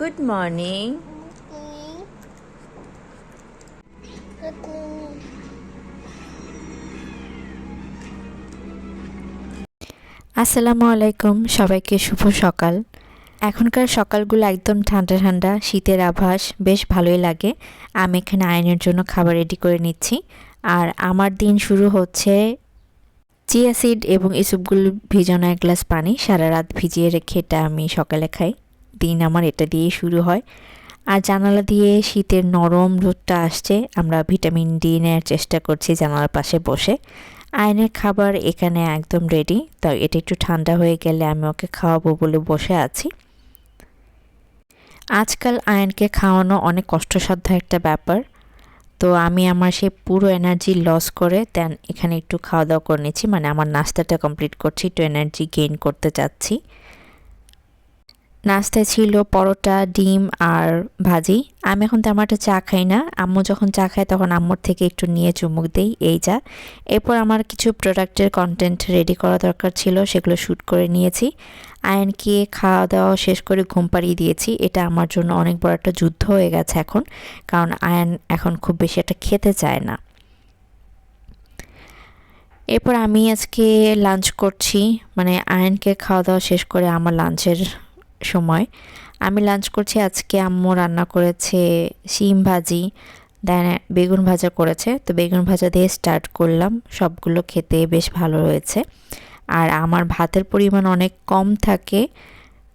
Good morning আসসালামু আলাইকুম সবাইকে শুভ সকাল। এখনকার সকালগুলো একদম ঠান্ডা ঠান্ডা, শীতের আভাস, বেশ ভালোই লাগে। আমি এখানে আয়নের জন্য খাবার রেডি করে নিচ্ছি। আর আমার দিন শুরু হচ্ছে চিয়া সিড এবং এসবগুলো ভিজানো এক গ্লাস পানি, সারা রাত ভিজিয়ে রেখে এটা আমি সকালে খাই। দিন আমার এটা দিয়েই শুরু হয়। আর জানালা দিয়ে শীতের নরম রোদটা আসছে, আমরা ভিটামিন ডি নেওয়ার চেষ্টা করছি জানালার পাশে বসে। আয়নের খাবার এখানে একদম রেডি তো এটা একটু ঠান্ডা হয়ে গেলে আমি ওকে খাওয়াবো বলে বসে আছি। আজকাল আয়নকে খাওয়ানো অনেক কষ্টসাধ্য একটা ব্যাপার। তো আমি আমার সেই পুরো এনার্জি লস করে দেন, এখানে একটু খাওয়া দাওয়া করে নিচ্ছি। মানে আমার নাস্তাটা কমপ্লিট করছি, একটু এনার্জি গেইন করতে চাচ্ছি। নাস্তায় ছিল, পরোটা, ডিম আর ভাজি। আমি এখন তেমন একটা চা খাই না। আম্মু যখন চা খায় তখন আম্মুর থেকে একটু নিয়ে চুমুক দেই, এই চা এরপর আমার কিছু প্রোডাক্টের কন্টেন্ট রেডি করা দরকার ছিল, সেগুলো শ্যুট করে নিয়েছি। আয়নকে খাওয়া দাওয়া শেষ করে ঘুম পাড়িয়ে দিয়েছি। এটা আমার জন্য অনেক বড় একটা যুদ্ধ হয়ে গেছে এখন, কারণ আয়ন এখন খুব বেশি একটা খেতে চায় না। এরপর আমি আজকে লাঞ্চ করছি। মানে আয়নকে খাওয়া দাওয়া শেষ করে আমার লাঞ্চের সময়। আমি লাঞ্চ করছি, আজকে আম্মু রান্না করেছে শিম ভাজি, দেন বেগুন ভাজা করেছে। তো বেগুন ভাজা দিয়ে স্টার্ট করলাম, সবগুলো খেতে বেশ ভালো হয়েছে। আর আমার ভাতের পরিমাণ অনেক কম থাকে,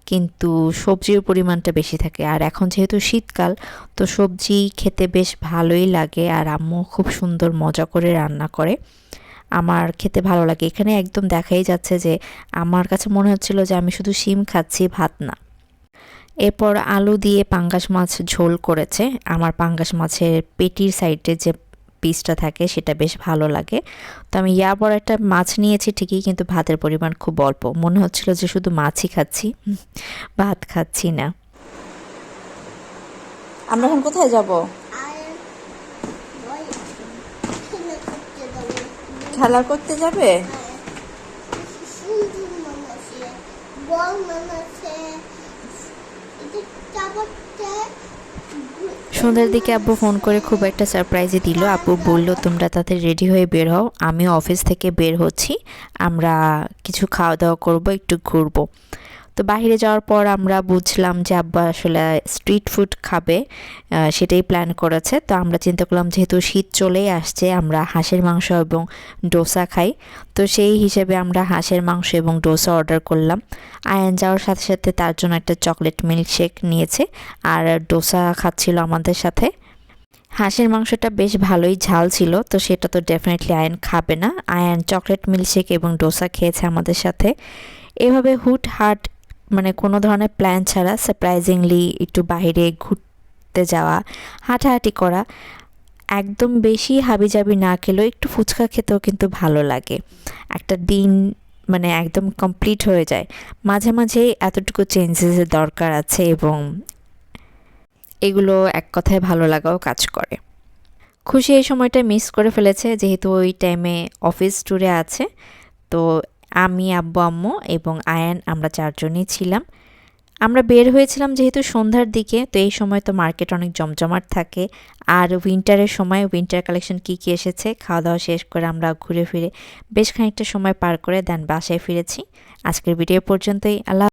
কিন্তু সবজির পরিমাণটা বেশি থাকে। আর এখন যেহেতু শীতকাল, তো সবজি খেতে বেশ ভালোই লাগে, আর আম্মু খুব সুন্দর মজা করে রান্না করে। আমার খেতে ভালো লাগে এখানে একদম দেখাই যাচ্ছে যে আমার কাছে মনে হচ্ছিল যে আমি শুধু শিম খাচ্ছি ভাত না এরপর আলু দিয়ে পাঙ্গাস মাছ ঝোল করেছে আমার পাঙ্গাস মাছের পেটির সাইডে যে পিসটা থাকে সেটা বেশ ভালো লাগে তো আমি ইয়া বড় একটা মাছ নিয়েছি ঠিকই কিন্তু ভাতের পরিমাণ খুব অল্প মনে হচ্ছিল যে শুধু মাছই খাচ্ছি ভাত খাচ্ছি না আমরা এখন কোথায় যাব খেলা করতে যাবে? সন্ধ্যার দিকে আব্বু ফোন করে খুব একটা সারপ্রাইজে দিল। আব্বু বলল, তোমরা তাতে রেডি হয়ে বের হও। আমি অফিস থেকে বের হচ্ছি। আমরা কিছু খাওয়া দাওয়া করব, একটু ঘুরবো। তো বাইরে যাওয়ার পর আমরা বুঝলাম যে আব্বা আসলে স্ট্রিট ফুড খাবে সেটাই প্ল্যান করেছে। তো আমরা চিন্তা করলাম যেহেতু শীত চলেই আসছে, আমরা হাঁসের মাংস এবং ডোসা খাই। তো সেই হিসেবে আমরা হাঁসের মাংস এবং ডোসা অর্ডার করলাম। আয়ন যাওয়ার সাথে সাথে তার জন্য একটা চকলেট মিল্কশেক নিয়েছে আর ডোসা খাচ্ছিল আমাদের সাথে। হাঁসের মাংসটা বেশ ভালোই ঝাল ছিল, তো সেটা তো ডেফিনেটলি আয়ন খাবে না। আয়ন চকলেট মিল্কশেক এবং ডোসা খেয়েছে আমাদের সাথে। এভাবে হুট হাট মানে কোনো ধরনের প্ল্যান ছাড়া সারপ্রাইজিংলি একটু বাইরে ঘুরতে যাওয়া, হাঁটাহাঁটি করা, একদম বেশি হাবিজাবি না খেলেও একটু ফুচকা খেতেও কিন্তু ভালো লাগে। একটা দিন মানে একদম কমপ্লিট হয়ে যায়। মাঝে মাঝে এতটুকু চেঞ্জেসের দরকার আছে এবং এগুলো এক কথায় ভালো লাগাও কাজ করে। খুশি এই সময়টা মিস করে ফেলেছে, যেহেতু ওই টাইমে অফিস ট্যুরে আছে, তো আমি, আব্বু, আম্মু এবং আয়ান আমরা চারজনই ছিলাম। আমরা বের হয়েছিলাম যেহেতু সন্ধ্যার দিকে, তো এই সময় তো মার্কেট অনেক জমজমাট থাকে। আর উইন্টারের সময় উইন্টার কালেকশন কী কী এসেছে খাওয়া দাওয়া শেষ করে আমরা ঘুরে ফিরে বেশ খানিকটা সময় পার করে দেন বাসায় ফিরেছি। আজকের ভিডিও পর্যন্তই। আল্লাহ